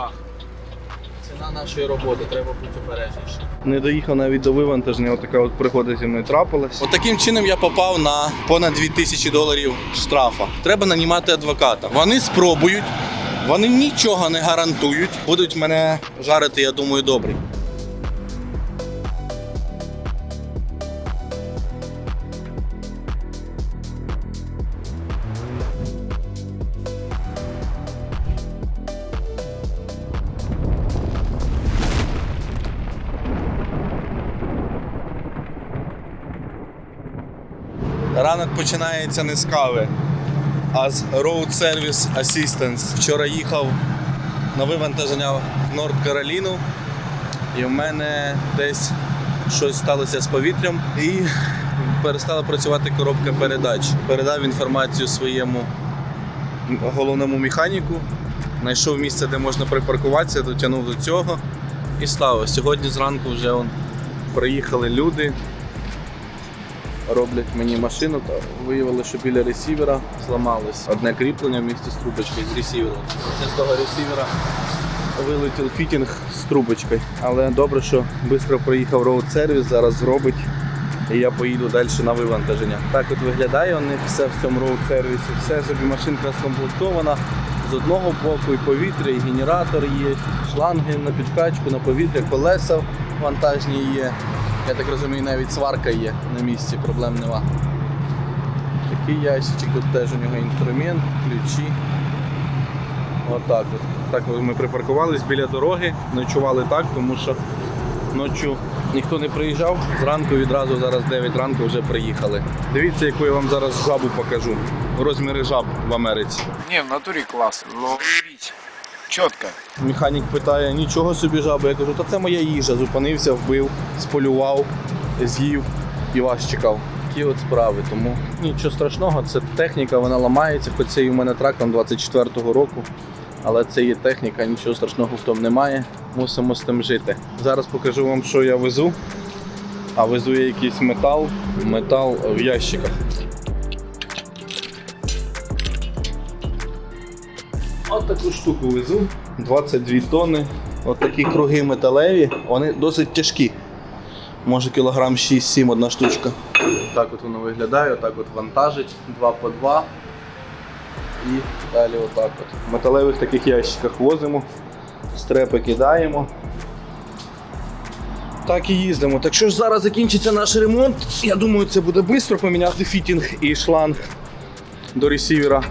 Жах. Ціна нашої роботи, треба бути обережніше. Не доїхав навіть до вивантаження, отака от пригода зі мною трапилась. От таким чином я попав на понад 2000 доларів штрафа. Треба нанімати адвоката. Вони спробують, вони нічого не гарантують. Будуть мене жарити, я думаю, добре. Ранок починається не з кави, а з Road Service Assistance. Вчора їхав на вивантаження в Норд Кароліну, і в мене десь щось сталося з повітрям і перестала працювати коробка передач. Передав інформацію своєму головному механіку, знайшов місце, де можна припаркуватися, дотягнув до цього і стало. Сьогодні зранку вже он, приїхали люди роблять мені машину, та виявили, що біля ресівера зламалось одне кріплення в місті з трубочкою з ресівера. Це з того ресівера вилетів фітінг з трубочкою. Але добре, що швидко приїхав роуд сервіс, зараз зробить. І я поїду далі на вивантаження. Так от виглядає у них все в цьому роуд сервісі. Все собі машинка скомплектована. З одного боку і повітря, і генератор є, шланги на підкачку, на повітря, колеса вантажні є. Я так розумію, навіть сварка є на місці, проблем нема. Такий ящичок, тут теж у нього інструмент, ключі. Отак от. Так ми припаркувались біля дороги, ночували так, тому що ночі ніхто не приїжджав. Зранку відразу зараз 9 ранку вже приїхали. Дивіться, яку я вам зараз жабу покажу. Розміри жаб в Америці. Не, в натуре класс. Но четко. Механік питає, нічого собі жаба. Я кажу, та це моя їжа. Зупинився, вбив, сполював, з'їв і вас чекав. Такі от справи. Тому нічого страшного, це техніка, вона ламається, хоч це і у мене трак там 24-го року. Але це є техніка, нічого страшного в тому немає. Мусимо з тим жити. Зараз покажу вам, що я везу. А везу я якийсь метал, метал в ящиках. От таку штуку везу. 22 тонни. От такі круги металеві, вони досить тяжкі. Може кілограм 6-7 одна штучка. Так от воно виглядає, отак от вантажить 2 по 2. І далі отак от. В металевих таких ящиках возимо, стрепи кидаємо. Так і їздимо. Так що ж зараз закінчиться наш ремонт. Я думаю, це буде швидко поміняти фітінг і шланг до ресівера.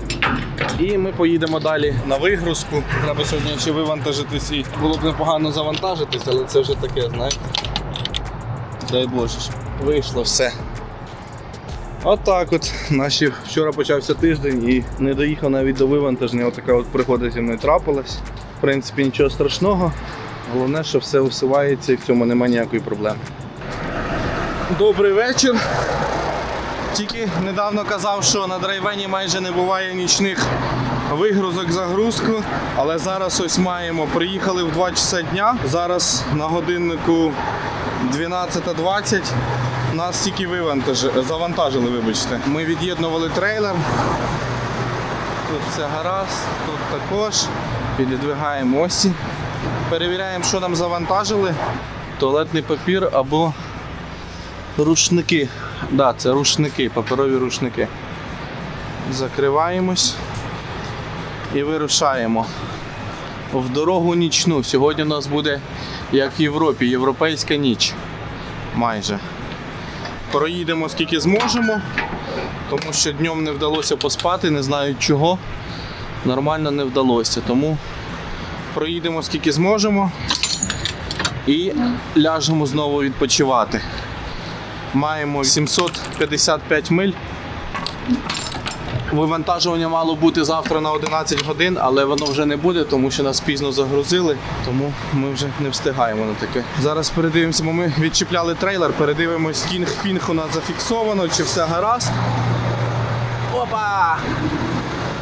І ми поїдемо далі на вигрузку. Треба сьогодні ще вивантажитись і було б непогано завантажитись, але це вже таке, знаєте. Дай Боже, вийшло все. Отак от, Наші вчора почався тиждень і не доїхав навіть до вивантаження. Отака от пригода зі мною трапилась. В принципі, нічого страшного. Головне, що все усувається і в цьому немає ніякої проблеми. Добрий вечір. Тільки недавно казав, що на драйвені майже не буває нічних вигрузок загрузку. Але зараз ось маємо. Приїхали в 2 часа дня. Зараз на годиннику 12.20. Нас тільки вивантажили, завантажили, вибачте. Ми від'єднували трейлер. Тут все гаразд, тут також. Піддвигаємо осі. Перевіряємо, що нам завантажили. Туалетний папір або рушники. Так, да, це рушники, паперові рушники. Закриваємось і вирушаємо. В дорогу нічну. Сьогодні у нас буде, як в Європі, європейська ніч. Майже. Проїдемо скільки зможемо, тому що днем не вдалося поспати, не знаю чого. Нормально не вдалося. Тому проїдемо скільки зможемо і ляжемо знову відпочивати. Маємо 755 миль. Вивантажування мало бути завтра на 11 годин, але воно вже не буде, тому що нас пізно загрузили, тому ми вже не встигаємо на таке. Зараз передивимося, бо ми відчіпляли трейлер, передивимось, кінг фінг у нас зафіксовано, чи все гаразд. Опа!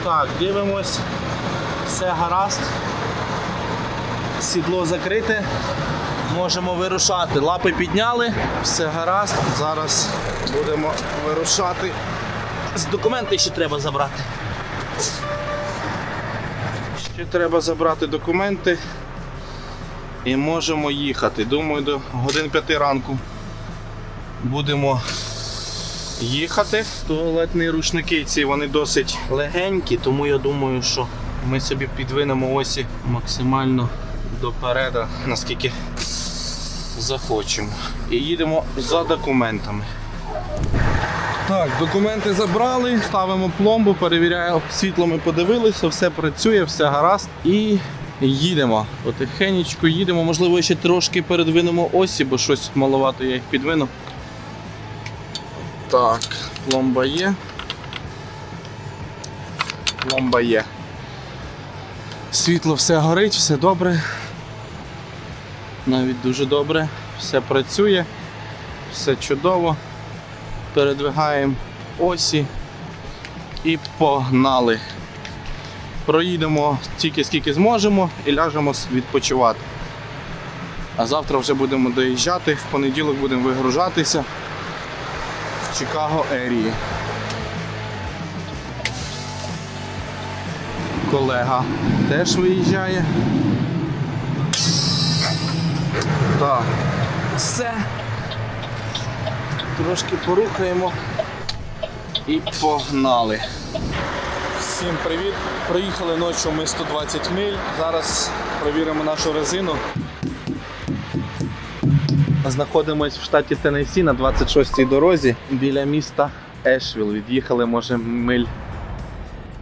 Так, дивимось. Все гаразд. Сідло закрите. Можемо вирушати. Лапи підняли, все гаразд. Зараз будемо вирушати. Документи ще треба забрати. Ще треба забрати документи і можемо їхати. Думаю, до годин п'яти ранку будемо їхати. Туалетні рушники ці вони досить легенькі, тому я думаю, що ми собі підвинемо осі максимально допереду, наскільки захочемо. І їдемо за документами. Так, документи забрали, ставимо пломбу, перевіряємо, світло ми подивилися, все працює, все гаразд. І їдемо. Потихенечку їдемо. Можливо, ще трошки передвинемо осі, бо щось маловато я їх підвину. Так, пломба є. Пломба є. Світло все горить, все добре. Навіть дуже добре. Все працює, все чудово. Передвигаємо осі і погнали. Проїдемо тільки скільки зможемо і ляжемо відпочивати. А завтра вже будемо доїжджати, в понеділок будемо вигружатися в Чикаго Ерії. Колега теж виїжджає. Так, все. Трошки порухаємо і погнали. Всім привіт! Проїхали ночі ми 120 миль. Зараз провіримо нашу резину. Знаходимось в штаті Теннессі на 26-й дорозі біля міста Ешвіл. Від'їхали, може, миль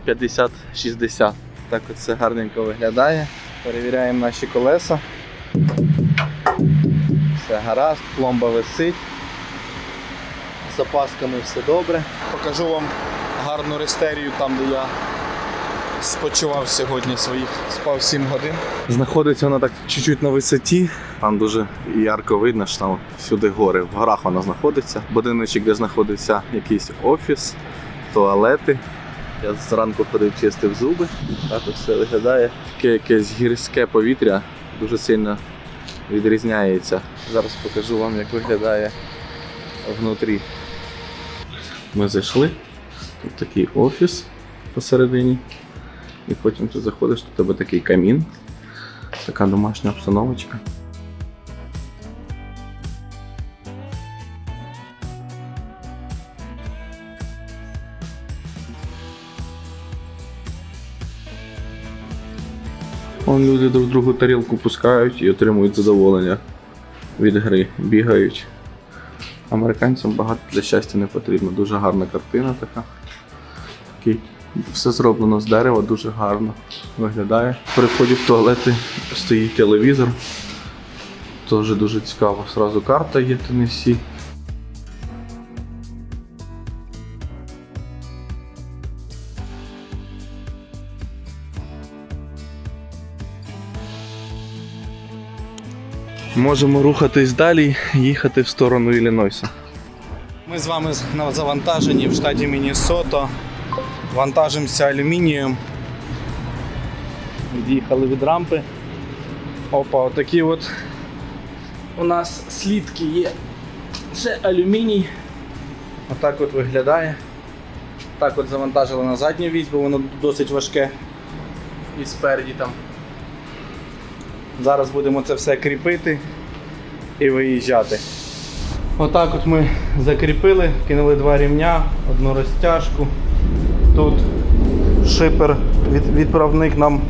50-60. Так все гарненько виглядає. Перевіряємо наші колеса. Все гаразд, пломба висить. З запасками все добре. Покажу вам гарну рестерію там, де я спочивав сьогодні своїх. Спав 7 годин. Знаходиться вона так чуть-чуть на висоті. Там дуже ярко видно, що там всюди гори. В горах вона знаходиться. Будиночок, де знаходиться якийсь офіс, туалети. Я зранку ходив, чистив зуби. Так от все виглядає. Таке якесь гірське повітря дуже сильно відрізняється. Зараз покажу вам, як виглядає внутрі. Ми зайшли. Тут такий офіс посередині. І потім ти заходиш, тут у тебе такий камін, така домашня обстановочка. Вон люди друг другу тарілку пускають і отримують задоволення від гри, бігають. Американцям багато для щастя не потрібно. Дуже гарна картина така. Такий. Все зроблено з дерева, дуже гарно виглядає. При вході в туалети стоїть телевізор. Теж дуже цікаво. Сразу карта є Теннессі. Можемо рухатись далі, їхати в сторону Іллінойса. Ми з вами на завантаженні в штаті Міннесота. Вантажимося алюмінієм. Від'їхали від рампи. Опа, отакі от у нас слідки є. Це алюміній. Отак от виглядає. Так от завантажили на задню вісь, бо воно досить важке. І спереді там. Зараз будемо це все кріпити і виїжджати. Отак от ми закріпили, кинули два рівня, одну розтяжку. Тут шипер, відправник нам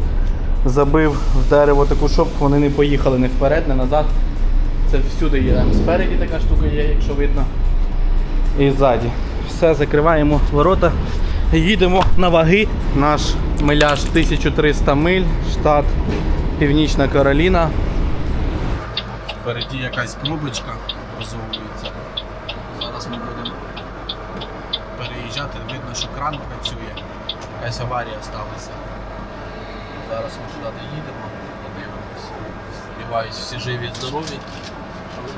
забив в дерево таку, щоб вони не поїхали не вперед, не назад. Це всюди є. Там Спереді така штука є, якщо видно. І ззаді. Все, закриваємо ворота. Їдемо на ваги. Наш миляж 1300 миль, штат Північна Кароліна. Впереді якась кнопочка розовується. Зараз ми будемо переїжджати. Видно, що кран працює. Якась аварія сталася. Зараз ми туди доїдемо, подивимось. Сподіваюсь, всі живі, здорові.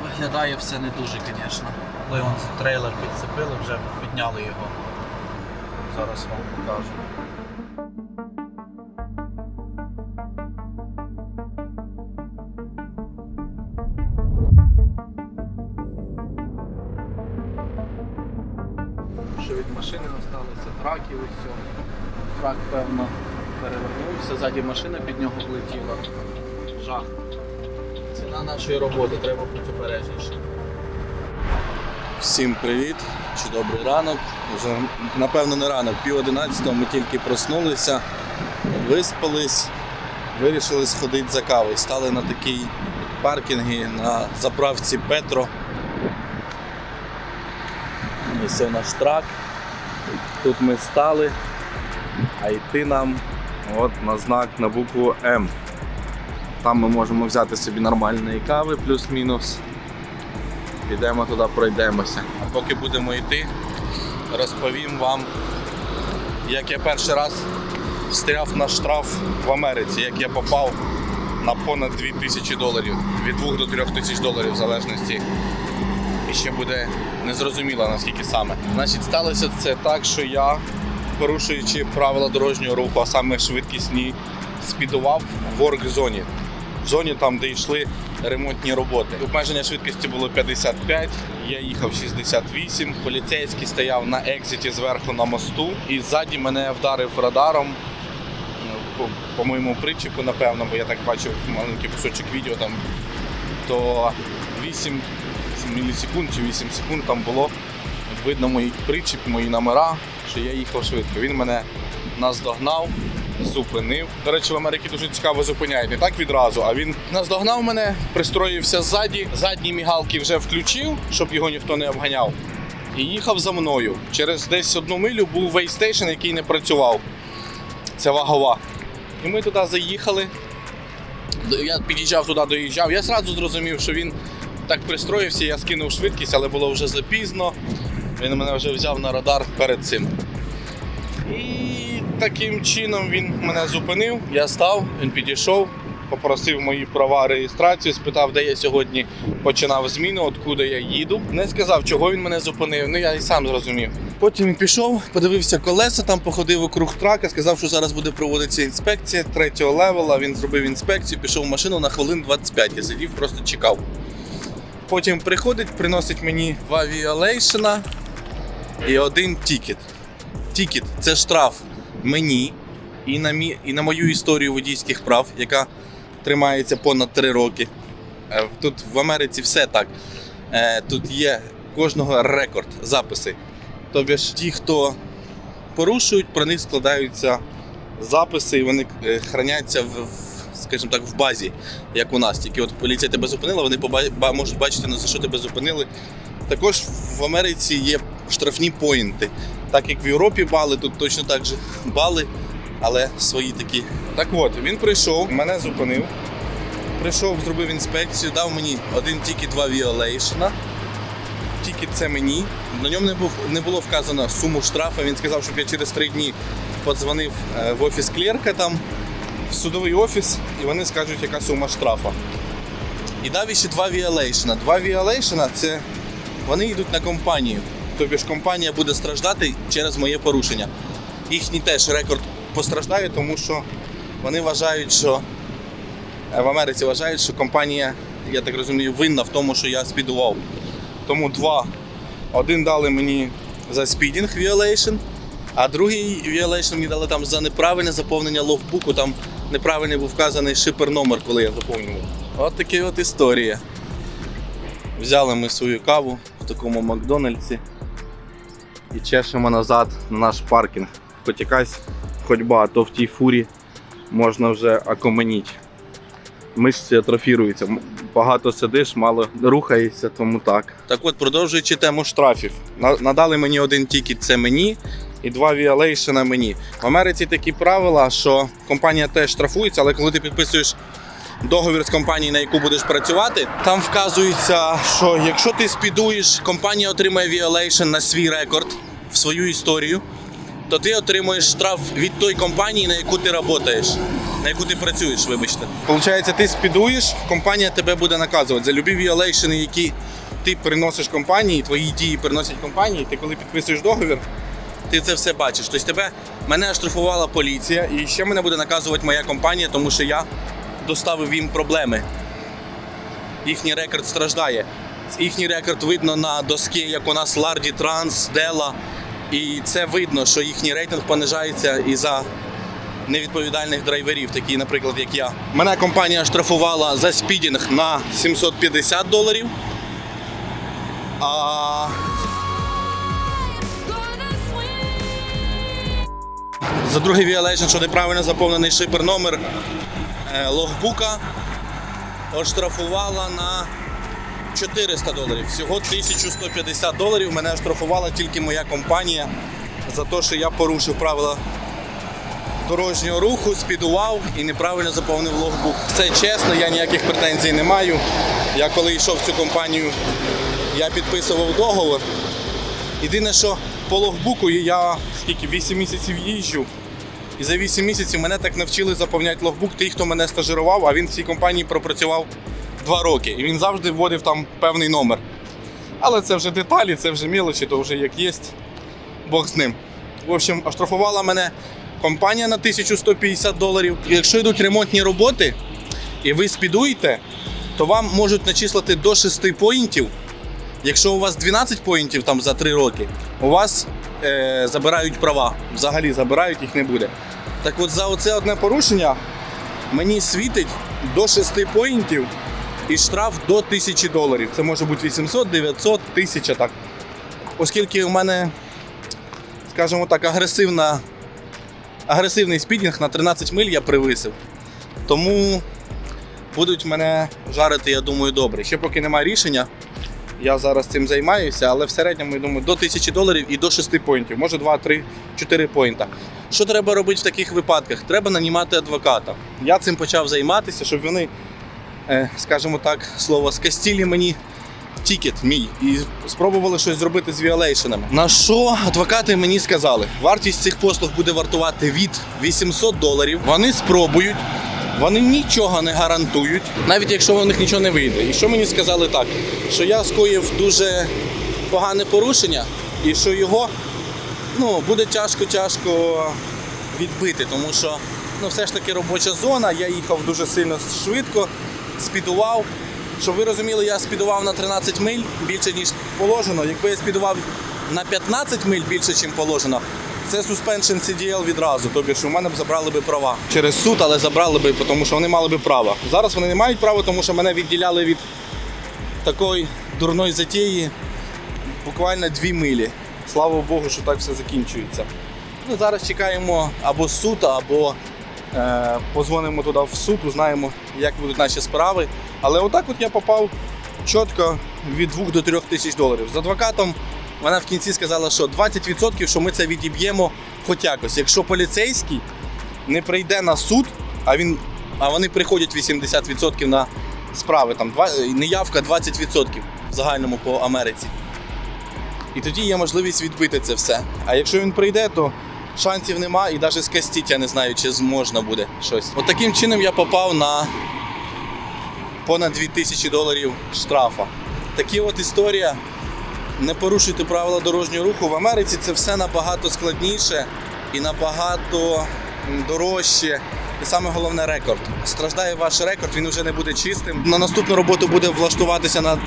Виглядає все не дуже, звісно. Але он трейлер підцепили, вже підняли його. Зараз вам покажу. Машини траків і все. Трак, певно, перевернувся, ззаді машина під нього влетіла. Жах. Ціна нашої роботи, треба бути обережніше. Всім привіт чи добрий ранок. Вже напевно не ранок, пів одинадцятого ми тільки проснулися, виспались, вирішили сходити за кавою. Стали на такій паркінгі на заправці Петро. Ось це наш трак. Тут ми стали, а йти нам от на знак на букву М. Там ми можемо взяти собі нормальної кави, плюс-мінус. Підемо туди, пройдемося. А поки будемо йти, розповім вам, як я перший раз встряв на штраф в Америці, як я попав на понад 2000 доларів, від 2 до 3 тисяч доларів в залежності. І ще буде незрозуміло наскільки саме. Значить, сталося це так, що я, порушуючи правила дорожнього руху, а саме швидкісні, спідував в ворк-зоні. В зоні там, де йшли ремонтні роботи. Обмеження швидкості було 55, я їхав 68. Поліцейський стояв на екзиті зверху на мосту, і ззаді мене вдарив радаром. По, по моєму причіпу, напевно, бо я так бачив маленький кусочок відео там, то 8 мілісекунд чи 8 секунд там було видно мій причіп, мої номера, що я їхав швидко. Він мене наздогнав, зупинив. До речі, в Америці дуже цікаво зупиняють. Не так відразу, а він наздогнав мене, пристроївся ззаді, задні мігалки вже включив, щоб його ніхто не обганяв. І їхав за мною. Через десь одну милю був вейстейшн, який не працював. Це вагова. І ми туди заїхали. Я під'їжджав туди, доїжджав. Я одразу зрозумів, що він так пристроївся, я скинув швидкість, але було вже запізно. Він мене вже взяв на радар перед цим. І таким чином він мене зупинив. Я став, він підійшов, попросив мої права реєстрацію, спитав, де я сьогодні починав зміну, откуди я їду. Не сказав, чого він мене зупинив. Ну я і сам зрозумів. Потім пішов, подивився колеса, там походив округ трака, сказав, що зараз буде проводитися інспекція третього левела. Він зробив інспекцію, пішов в машину на хвилин 25. Я сидів, просто чекав. Потім приходить, приносить мені два віолейшена і один тікет. Тікет це штраф мені і на, мі, і на мою історію водійських прав, яка тримається понад 3 роки. Е, Тут в Америці все так. Е, Тут є кожного рекорд, записи. Тобі ж ті, хто порушують, про них складаються записи, і вони е, храняться в, скажімо так, в базі, як у нас. Тільки от поліція тебе зупинила, вони поба- можуть бачити, на за що тебе зупинили. Також в Америці є штрафні поінти. Так як в Європі бали, тут точно так же бали, але свої такі. Так от, він прийшов, мене зупинив. Прийшов, зробив інспекцію, дав мені один тільки два віолейшена. Тільки це мені. На ньому не, був, не було вказано суму штрафу. Він сказав, щоб я через три дні подзвонив е, в офіс клерка там, в судовий офіс, і вони скажуть, яка сума штрафа. І дав ще два віолейшена. Два віолейшена це вони йдуть на компанію. Тобі ж компанія буде страждати через моє порушення. Їхній теж рекорд постраждає, тому що вони вважають, що е, в Америці вважають, що компанія, я так розумію, винна в тому, що я спідував. Тому два. Один дали мені за спідінг violation, а другий violation мені дали там за неправильне заповнення логбуку. Там неправильний був вказаний шипер номер, коли я заповнював. От така от історія. Взяли ми свою каву в такому Макдональдсі і чешемо назад на наш паркінг. Хоч якась ходьба, а то в тій фурі можна вже окаменіть. Мишці атрофіруються. Багато сидиш, мало рухаєшся, тому так. Так от, продовжуючи тему штрафів. Надали мені один тікет, це мені, і два віолейшена мені. В Америці такі правила, що компанія теж штрафується, але коли ти підписуєш договір з компанією, на яку будеш працювати, там вказується, що якщо ти спідуєш, компанія отримає віолейшн на свій рекорд в свою історію, то ти отримуєш штраф від тої компанії, на яку ти працюєш, на яку ти працюєш, вибачте. Получається, ти спідуєш, компанія тебе буде наказувати за любі віолейшени, які ти приносиш компанії, твої дії приносять компанії. Ти коли підписуєш договір, ти це все бачиш. Тобто тебе мене оштрафувала поліція, і ще мене буде наказувати моя компанія, тому що я доставив їм проблеми. Їхній рекорд страждає. Їхній рекорд видно на доскі, як у нас Ларді Транс, Дела. І це видно, що їхній рейтинг понижається і за невідповідальних драйверів, такі, наприклад, як я. Мене компанія штрафувала за спідінг на 750 доларів. А за другий violation, що неправильно заповнений шипер номер е, логбука, оштрафувала на 400 доларів. Всього 1150 доларів мене оштрафувала тільки моя компанія за те, що я порушив правила дорожнього руху, спідував і неправильно заповнив логбук. Це чесно, я ніяких претензій не маю. Я коли йшов в цю компанію, я підписував договор. Єдине, що по логбуку я скільки 8 місяців їжджу. І за 8 місяців мене так навчили заповняти логбук ті, хто мене стажирував, а він в цій компанії пропрацював 2 роки. І він завжди вводив там певний номер. Але це вже деталі, це вже мілочі, то вже як є, Бог з ним. В общем, оштрафувала мене компанія на 1150 доларів. І Якщо йдуть ремонтні роботи і ви спідуєте, то вам можуть начислити до 6 поінтів. Якщо у вас 12 поінтів там за 3 роки, у вас е, забирають права. Взагалі забирають, їх не буде. Так от за оце одне порушення мені світить до 6 поінтів і штраф до 1000 доларів. Це може бути 800, 900, 1000 так. Оскільки у мене, скажімо так, агресивна, агресивний спідінг на 13 миль я привисив. Тому будуть мене жарити, я думаю, добре. Ще поки немає рішення, я зараз цим займаюся, але в середньому, я думаю, до 1000 доларів і до 6 поінтів, може 2, 3, 4 поінта. Що треба робити в таких випадках? Треба нанімати адвоката. Я цим почав займатися, щоб вони, е, скажімо так, слово скастілі мені тікет мій і спробували щось зробити з віолейшенами. На що адвокати мені сказали, вартість цих послуг буде вартувати від 800 доларів. Вони спробують. Вони нічого не гарантують, навіть якщо у них нічого не вийде. І що мені сказали так, що я скоїв дуже погане порушення, і що його ну, буде тяжко-тяжко відбити, тому що ну, все ж таки робоча зона, я їхав дуже сильно швидко, спідував. Щоб ви розуміли, я спідував на 13 миль більше, ніж положено. Якби я спідував на 15 миль більше, ніж положено, це suspension CDL відразу. Тобто, що в мене б забрали би права через суд, але забрали би, тому що вони мали би право. Зараз вони не мають права, тому що мене відділяли від такої дурної затії буквально 2 милі. Слава Богу, що так все закінчується. Ну, зараз чекаємо або суд, або е, позвонимо туди в суд, узнаємо, як будуть наші справи. Але отак от я попав чітко від 2 до 3 тисяч доларів. З адвокатом вона в кінці сказала, що 20% що ми це відіб'ємо хоч якось. Якщо поліцейський не прийде на суд, а він, а вони приходять 80% на справи, там неявка 20% в загальному по Америці. І тоді є можливість відбити це все. А якщо він прийде, то шансів нема, і навіть скастіть я не знаю, чи зможна буде щось. От таким чином я попав на понад 2000 доларів штрафа. Такі от історія. Не порушуйте правила дорожнього руху. В Америці це все набагато складніше і набагато дорожче. І саме головне рекорд. Страждає ваш рекорд, він вже не буде чистим. На наступну роботу буде влаштуватися на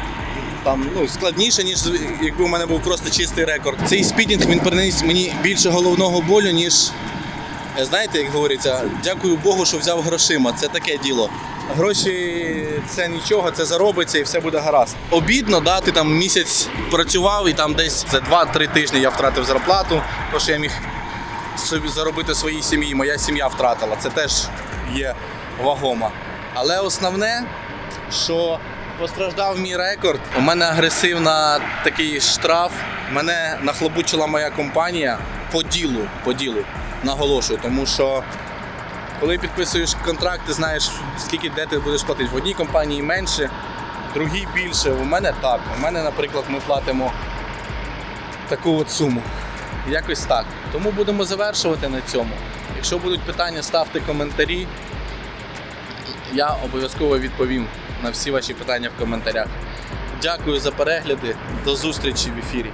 там ну складніше, ніж якби у мене був просто чистий рекорд. Цей спідінг він приніс мені більше головного болю, ніж знаєте, як говориться, дякую Богу, що взяв грошима. Це таке діло. Гроші це нічого, це заробиться і все буде гаразд. Обідно, да, ти там місяць працював і там десь за 2-3 тижні я втратив зарплату, то що я міг собі заробити своїй сім'ї. Моя сім'я втратила. Це теж є вагомо. Але основне, що постраждав мій рекорд. У мене агресивна такий штраф. Мене нахлобучила моя компанія по ділу. По ділу. Наголошую, тому що коли підписуєш контракт, ти знаєш, скільки де ти будеш платити. В одній компанії менше, в другій більше. У мене так. У мене, наприклад, ми платимо таку от суму. Якось так. Тому будемо завершувати на цьому. Якщо будуть питання, ставте коментарі. Я обов'язково відповім на всі ваші питання в коментарях. Дякую за перегляди. До зустрічі в ефірі.